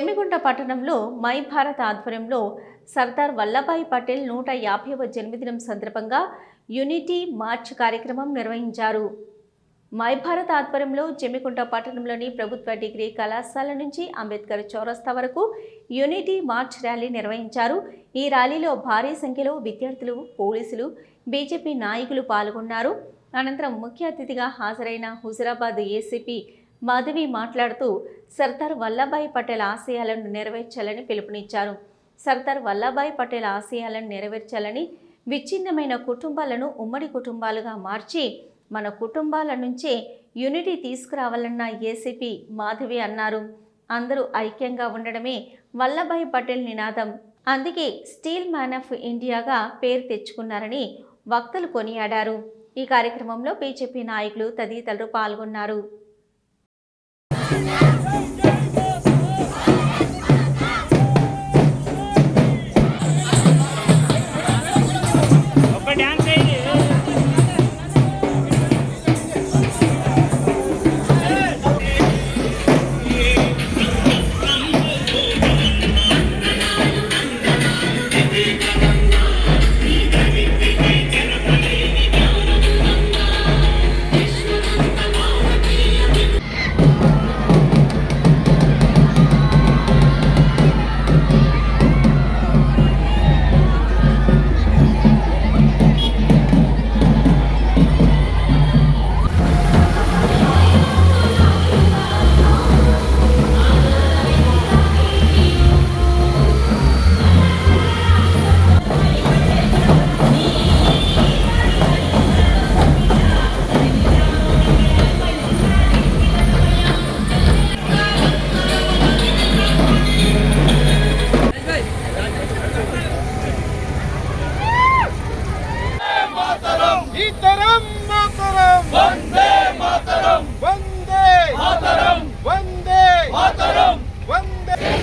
జమ్మిగుంట పట్టణంలో మై భారత్ ఆధ్వర్యంలో సర్దార్ వల్లభాయ్ పటేల్ నూట యాభైవ జన్మదినం సందర్భంగా యూనిటీ మార్చ్ కార్యక్రమం నిర్వహించారు. మై భారత్ ఆధ్వర్యంలో జమ్మికుంట పట్టణంలోని ప్రభుత్వ డిగ్రీ కళాశాల నుంచి అంబేద్కర్ చౌరస్తా వరకు యూనిటీ మార్చ్ ర్యాలీ నిర్వహించారు. ఈ ర్యాలీలో భారీ సంఖ్యలో విద్యార్థులు పోలీసులు బీజేపీ నాయకులు పాల్గొన్నారు. అనంతరం ముఖ్య అతిథిగా హాజరైన హుజరాబాద్ ఏసీపీ మాధవి మాట్లాడుతూ సర్దార్ వల్లభాయ్ పటేల్ ఆశయాలను నెరవేర్చాలని పిలుపునిచ్చారు. సర్దార్ వల్లభాయ్ పటేల్ ఆశయాలను నెరవేర్చాలని విచ్ఛిన్నమైన కుటుంబాలను ఉమ్మడి కుటుంబాలుగా మార్చి మన కుటుంబాల నుంచే యూనిటీ తీసుకురావాలన్న ఏసీపీ మాధవి అన్నారు. అందరూ ఐక్యంగా ఉండడమే వల్లభాయ్ పటేల్ నినాదం. అందుకే స్టీల్ మ్యాన్ ఆఫ్ ఇండియాగా పేరు తెచ్చుకున్నారని వక్తలు కొనియాడారు. ఈ కార్యక్రమంలో బీజేపీ నాయకులు తదితరులు పాల్గొన్నారు.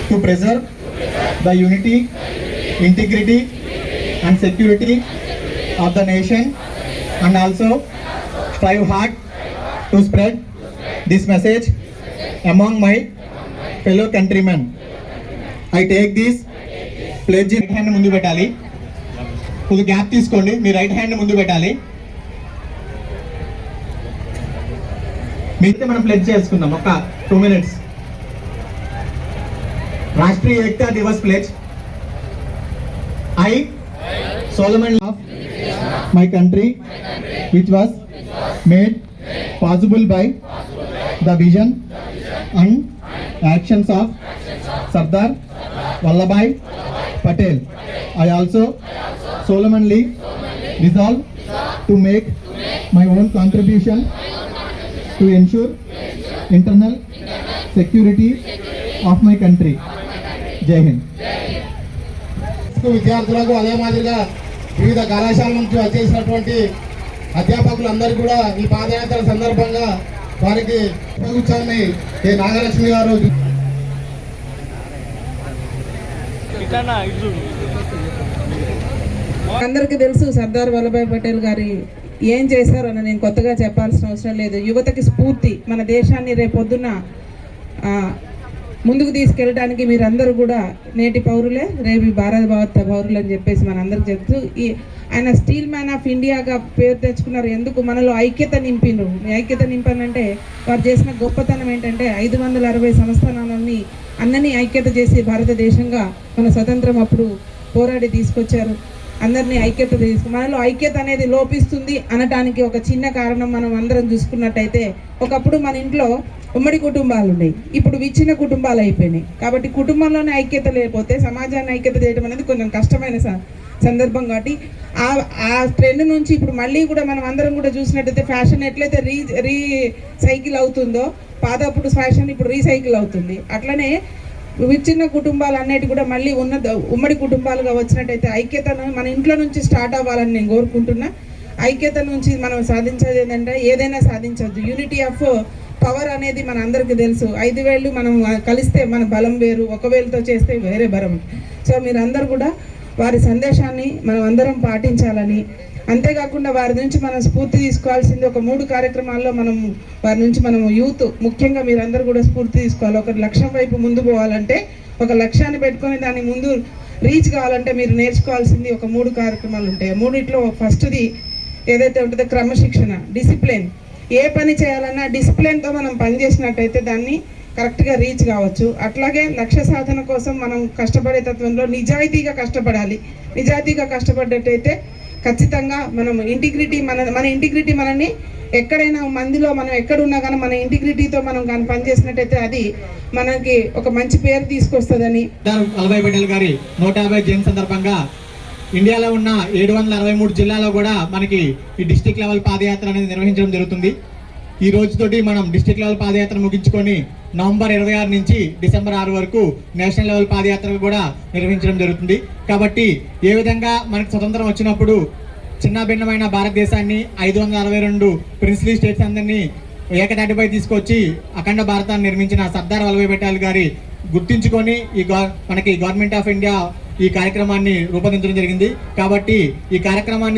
To preserve the unity, integrity, and security of the nation, and also strive hard to spread this message among my fellow countrymen. I take this pledge right hand ముందు పెట్టాలి కొద్ది గ్యాప్ తీసుకోండి మీ రైట్ హ్యాండ్ ముందు పెట్టాలి మిగతా మనం pledge చేసుకుందాం ఒక టూ మినిట్స్ રાષ્ટ્રીય એકતા દિવસ pledge I solemnly of my country which was made possible by the vision and actions of Sardar Vallabhai Patel. I also solemnly resolve to make my own contribution to ensure internal security of my country. జై హింద్. విద్యార్థులకు అదే మాదిరిగా వివిధ కళాశాల నుంచి వచ్చేసినటువంటి అధ్యాపకులందరికీ కూడా ఈ పాదయాత్ర సందర్భంగా వారికి ప్రభుత్వాన్ని ఏ నాగలక్ష్మి గారు. అందరికీ తెలుసు సర్దార్ వల్లభాయ్ పటేల్ గారి ఏం చేశారో అని నేను కొత్తగా చెప్పాల్సిన అవసరం లేదు. యువతకి స్ఫూర్తి. మన దేశాన్ని రేపొద్దున ఆ, ముందుకు తీసుకెళ్ళడానికి మీరందరూ కూడా నేటి పౌరులే రేపు భారత భారత పౌరులు అని చెప్పేసి మనందరికి చెప్తూ ఈ ఆయన స్టీల్ మ్యాన్ ఆఫ్ ఇండియాగా పేరు తెచ్చుకున్నారు. ఎందుకు? మనలో ఐక్యత నింపిను ఐక్యత నింపనంటే వారు చేసిన గొప్పతనం ఏంటంటే ఐదు వందల అరవై సంస్థానాలన్నీ అన్నని ఐక్యత చేసి భారతదేశంగా మన స్వతంత్రం అప్పుడు పోరాడి తీసుకొచ్చారు. అందరినీ ఐక్యత తీసుకు మనలో ఐక్యత అనేది లోపిస్తుంది అనటానికి ఒక చిన్న కారణం మనం అందరం చూసుకున్నట్టయితే ఒకప్పుడు మన ఇంట్లో ఉమ్మడి కుటుంబాలు ఉన్నాయి ఇప్పుడు విచ్చిన కుటుంబాలు అయిపోయినాయి. కాబట్టి కుటుంబంలోనే ఐక్యత లేకపోతే సమాజాన్ని ఐక్యత చేయడం అనేది కొంచెం కష్టమైన స- సందర్భం కాబట్టి ఆ ఆ ట్రెండ్ నుంచి ఇప్పుడు మళ్ళీ కూడా మనం అందరం కూడా చూసినట్టయితే ఫ్యాషన్ ఎట్లయితే రీ రీ సైకిల్ అవుతుందో పాతప్పుడు ఫ్యాషన్ ఇప్పుడు రీసైకిల్ అవుతుంది. అట్లనే విచ్చిన కుటుంబాలు అన్నిటి కూడా మళ్ళీ ఉన్న ఉమ్మడి కుటుంబాలుగా వచ్చినట్టయితే ఐక్యతను మన ఇంట్లో నుంచి స్టార్ట్ అవ్వాలని నేను కోరుకుంటున్నా. ఐక్యత నుంచి మనం సాధించేది ఏంటంటే ఏదైనా సాధించవచ్చు యూనిటీ ఆఫ్ పవర్ అనేది మన అందరికీ తెలుసు. ఐదు వేళ్ళు మనం కలిస్తే మన బలం వేరు ఒక వేలుతో చేస్తే వేరే బలం. సో మీరందరూ కూడా వారి సందేశాన్ని మనం అందరం పాటించాలని. అంతేకాకుండా వారి నుంచి మనం స్ఫూర్తి తీసుకోవాల్సింది ఒక మూడు కార్యక్రమాల్లో మనం వారి నుంచి మనం యూత్ ముఖ్యంగా మీరందరూ కూడా స్ఫూర్తి తీసుకోవాలి. ఒక లక్ష్యం వైపు ముందు పోవాలంటే ఒక లక్ష్యాన్ని పెట్టుకొని దాని ముందు రీచ్ కావాలంటే మీరు నేర్చుకోవాల్సింది ఒక మూడు కార్యక్రమాలు ఉంటాయి. మూడిట్లో ఫస్ట్ది ఏదైతే ఉంటుందో క్రమశిక్షణ డిసిప్లిన్. ఏ పని చేయాలన్నా డిసిప్లిన్తో మనం పనిచేసినట్టయితే దాన్ని కరెక్ట్గా రీచ్ కావచ్చు. అట్లాగే లక్ష్య సాధన కోసం మనం కష్టపడే తత్వంలో నిజాయితీగా కష్టపడాలి. నిజాయితీగా కష్టపడ్డట్టయితే ఖచ్చితంగా మనం ఇంటిగ్రిటీ మన మన ఇంటిగ్రిటీ మనల్ని ఎక్కడైనా మందిలో మనం ఎక్కడున్నా కానీ మన ఇంటిగ్రిటీతో మనం కానీ పనిచేసినట్టయితే అది మనకి ఒక మంచి పేరు తీసుకొస్తుందని వల్లభాయ్ పటేల్ గారి నూట యాభై జయంతి సందర్భంగా ఇండియాలో ఉన్న ఏడు వందల అరవై మూడు జిల్లాలో కూడా మనకి ఈ డిస్టిక్ లెవెల్ పాదయాత్ర అనేది నిర్వహించడం జరుగుతుంది. ఈ రోజుతోటి మనం డిస్టిక్ లెవెల్ పాదయాత్ర ముగించుకొని నవంబర్ ఇరవై ఆరు నుంచి డిసెంబర్ ఆరు వరకు నేషనల్ లెవెల్ పాదయాత్ర కూడా నిర్వహించడం జరుగుతుంది. కాబట్టి ఏ విధంగా మనకి స్వతంత్రం వచ్చినప్పుడు చిన్న భిన్నమైన భారతదేశాన్ని ఐదు వందల అరవై రెండు ప్రిన్సిలీ స్టేట్స్ అందరినీ ఏకదాటిపై తీసుకొచ్చి అఖండ భారతాన్ని నిర్మించిన సర్దార్ వల్లభాయ్ పటేల్ గారి గుర్తించుకొని ఈ గవ- మనకి గవర్నమెంట్ ఆఫ్ ఇండియా ఈ కార్యక్రమాన్ని రూపొందించడం జరిగింది. కాబట్టి ఈ కార్యక్రమాన్ని